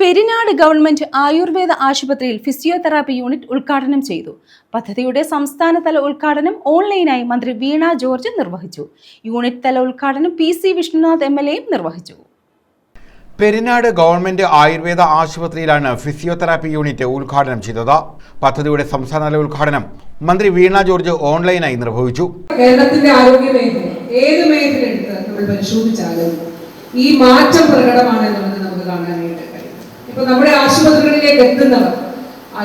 Perinad government Ayurveda ആശുപത്രിയിൽ physiotherapy unit ഉദ്ഘാടനം ചെയ്തു. പദ്ധതിയുടെ സംസ്ഥാനതല ഉദ്ഘാടനം ഓൺലൈനായി മന്ത്രി വീണ ജോർജ് നിർവഹിച്ചു. യൂണിറ്റ് തല ഉദ്ഘാടനം P C Vishnunath M L എയും നിർവഹിച്ചു. പെരിനാട് ഗവൺമെന്റ് ആയുർവേദ ആശുപത്രിയിലാണ് ഫിസിയോതെറാപ്പി യൂണിറ്റ് ഉദ്ഘാടനം ചെയ്തത്. പദ്ധതിയുടെ സംസ്ഥാനതല ഉദ്ഘാടനം മന്ത്രി വീണ ജോർജ് ഓൺലൈനായി നിർവഹിച്ചു. കേരളത്തിന്റെ ആരോഗ്യ മേഖല ഏത് മേഖല എടുത്ത് നമ്മൾ പരിശോധിച്ചാലും ഈ മാറ്റം പ്രകടമാണ് ഇപ്പൊ നമ്മുടെ ആശുപത്രികളിലേക്ക് എത്തുന്നവർ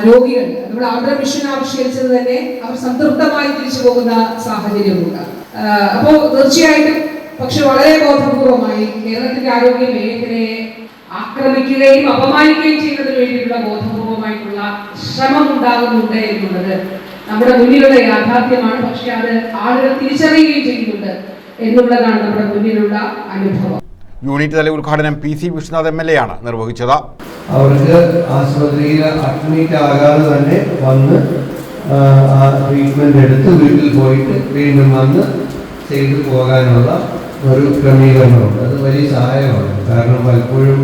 രോഗികൾ നമ്മുടെ ആർദ്ര മിഷൻ ആവിഷ്കരിച്ചത് തന്നെ അവർ സംതൃപ്തമായി തിരിച്ചു പോകുന്ന സാഹചര്യമുണ്ട്. ഉണ്ട് അപ്പോ തീർച്ചയായിട്ടും പക്ഷെ വളരെ ബോധപൂർവമായി കേരളത്തിന്റെ ആരോഗ്യ മേഖലയെ ആക്രമിക്കുകയും അപമാനിക്കുകയും ചെയ്യുന്നതിന് വേണ്ടിയിട്ടുള്ള ബോധപൂർവമായിട്ടുള്ള ശ്രമം ഉണ്ടാകുന്നുണ്ട് എന്നുള്ളത് നമ്മുടെ മുന്നിലുള്ള യാഥാർത്ഥ്യമാണ്. പക്ഷെ അത് ആളുകൾ തിരിച്ചറിയുകയും ചെയ്യുന്നുണ്ട് എന്നുള്ളതാണ് നമ്മുടെ മുന്നിലുള്ള അനുഭവം. യൂണിറ്റ് തല ഉദ്ഘാടനം P C Vishwanath M L A ആണ് നിർവഹിച്ചത്. അവർക്ക് ആശുപത്രിയിൽ അഡ്മിറ്റ് ആകാതെ തന്നെ വന്ന് ആ, ട്രീറ്റ്മെന്റ് എടുത്ത് വീട്ടിൽ പോയിട്ട് വീണ്ടും വന്ന് ചെയ്തു പോകാനുള്ള ഒരു ക്രമീകരണമുണ്ട്. അത് വലിയ സഹായമാണ്. കാരണം പലപ്പോഴും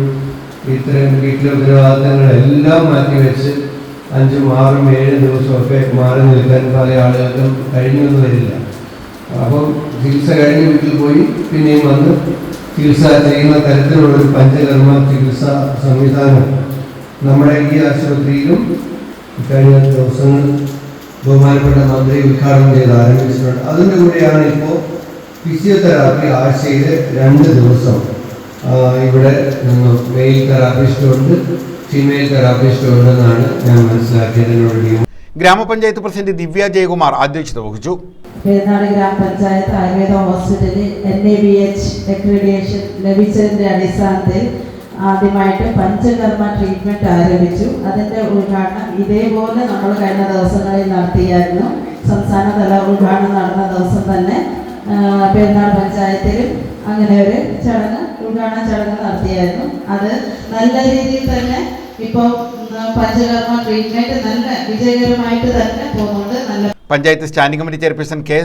ഇത്തരം വീട്ടിലെ ഉത്തരവാദിത്തങ്ങളെല്ലാം മാറ്റിവെച്ച് അഞ്ചും ആറും ഏഴ് ദിവസമൊക്കെ മാറി നിൽക്കാൻ പല ആളുകൾക്കും കഴിഞ്ഞൊന്നും വരില്ല. അപ്പം ചികിത്സ കഴിഞ്ഞ് വീട്ടിൽ പോയി പിന്നെയും വന്ന് ചികിത്സ ചെയ്യുന്ന തരത്തിലുള്ള ഒരു പഞ്ചകർമ്മ ചികിത്സ സംവിധാനം നമ്മുടെ ഈ ആശുപത്രിയിലും കഴിഞ്ഞ ദിവസങ്ങൾ ബഹുമാനപ്പെട്ട മന്ത്രി ഉദ്ഘാടനം ചെയ്ത് ആരംഭിച്ചിട്ടുണ്ട്. അതിന്റെ കൂടെയാണ് ഇപ്പോൾ ഫിസിയോതെറാപ്പി ആഴ്ചയിൽ രണ്ട് ദിവസം ഇവിടെ നിന്ന് മെയിൽ തെറാപ്പിസ്റ്റുണ്ട് ഫീമെയിൽ തെറാപ്പിസ്റ്റുണ്ടെന്നാണ് ഞാൻ മനസ്സിലാക്കിയതിനോട് ഗ്രാമപഞ്ചായത്ത് പ്രസിഡന്റ് ദിവ്യ ജയകുമാർ അധ്യക്ഷത വഹിച്ചു. പെരുന്നാട് ഗ്രാമപഞ്ചായത്ത് ആയുർവേദ ഹോസ്പിറ്റലിൽ N A B H accreditation ലഭിച്ചതിന്റെ അടിസ്ഥാനത്തിൽ ആദ്യമായിട്ട് പഞ്ചകർമ്മ ട്രീറ്റ്മെന്റ് ആരംഭിച്ചു. അതിന്റെ ഉദ്ഘാടനം ഇതേപോലെ നമ്മൾ കഴിഞ്ഞ ദിവസങ്ങളിൽ നടത്തിയായിരുന്നു. സംസ്ഥാനതല ഉദ്ഘാടനം നടന്ന ദിവസം തന്നെ പെരുന്നാൾ പഞ്ചായത്തിലും അങ്ങനെ ഒരു ചടങ്ങ് ഉദ്ഘാടന ചടങ്ങ് നടത്തിയായിരുന്നു. അത് നല്ല രീതിയിൽ തന്നെ നല്ല തന്നെ നല്ല panchayat standing committee chairperson K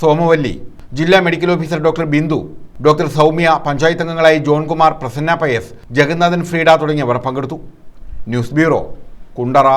Somavalli ജില്ലാ medical officer doctor Bindu doctor Soumya panchayat അംഗങ്ങളായി ജോൺകുമാർ പ്രസന്ന പയസ് ജഗന്നാഥൻ ഫ്രീഡ തുടങ്ങിയവർ പങ്കെടുത്തു. News bureau Kundara.